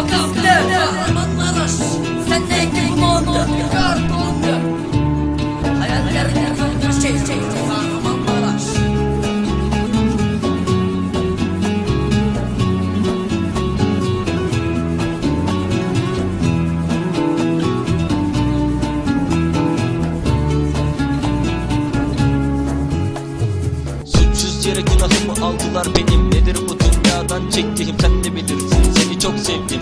Kalkıp Kahramanmaraş Sendeki yere günahımı aldılar benim. Nedir bu dünyadan çektiğim? Sen de bilirsin. Seni çok sevdim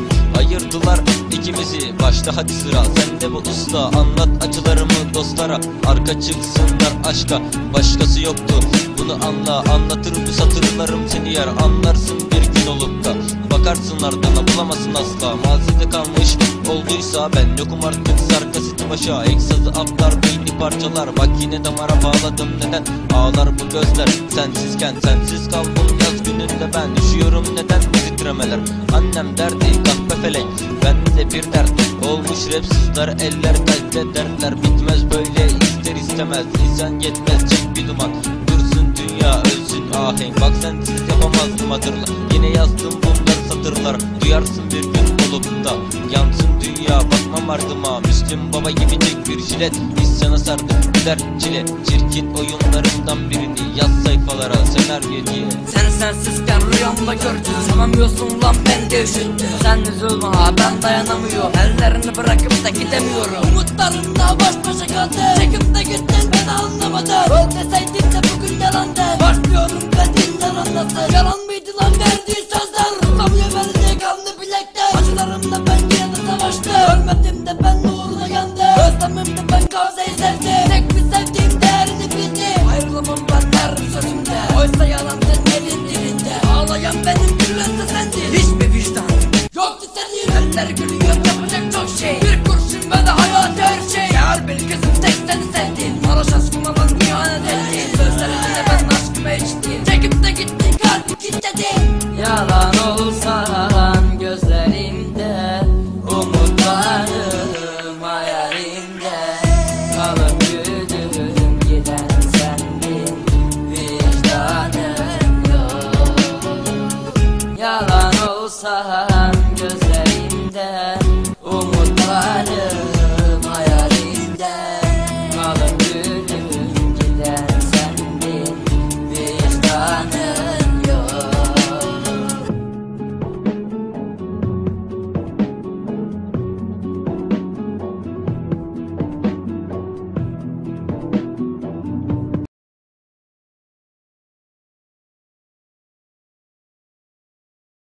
ayırdılar ikimizi. Başta hadi sıra. Sende bu usta. Anlat acılarımı dostlara. Arka çıksınlar aşka. Başkası yoktu. Bunu anla. Anlatır bu satırlarım seni yer Anlarsın bir gün olup da. Bakarsın ardına bulamazsın asla. Mazide kalmış olduysa Ben yokum artık. Sar kaseti başa. Eksazı atlar beyni parçalar. Bak yine damara bağladım. Neden? Ağlar bu gözler. Sensizken Sensiz kaldım. Yaz gününde ben Düşüyorum. Neden titremeler Annem derdi kahpe felek Bende bir dert olmuş rapsizler Eller kalpte dertler. Bitmez böyle ister istemez İnsan yetmez çek bir duman. Dursun dünya ölsün ahenk. Bak sensiz yapamazdım hatırla Yine yazdım bundan satırlar. Duyarsın bir gün olup da Yansın dünya bakmam ardıma. Müslüm baba gibi çek bir jilet İsyana sardım gider çile Çirkin oyunlarımdan birini Yaz sayfalara senaryo diye Sen sensizken rüyamda gördüm Sanamıyorsun lan ben de üşüttüm. Sen üzülme ha ben dayanamıyorum. Ellerini bırakıp da gidemiyorum. Umutlarımla baş başa kaldım. Çekip de gittin ben anlamadım. Öl deseydin de bugün yalandı. Başlıyorum bedinden anlasın Yalan Samimi ben kavzayı sevdim Tek bir sevdiğim değerini bildim Ayrılamam ben derim sözümde. Oysa yalan sen elin dilinde. Ağlayan benim gülense sendin. Hiçbir vicdan yoktu senin. Eller gülüyor yapacak çok şey. Bir kurşun ve de hayat her şey. Eğer bir gözüm tek seni sevdim. Sana şans kullanan ihanet ettin Sözlerinde ben aşkıma içtim. Çekip de gittin kalbi kilitledi Yalan Alsam gözlerinden Umutlarım hayalimden Kalın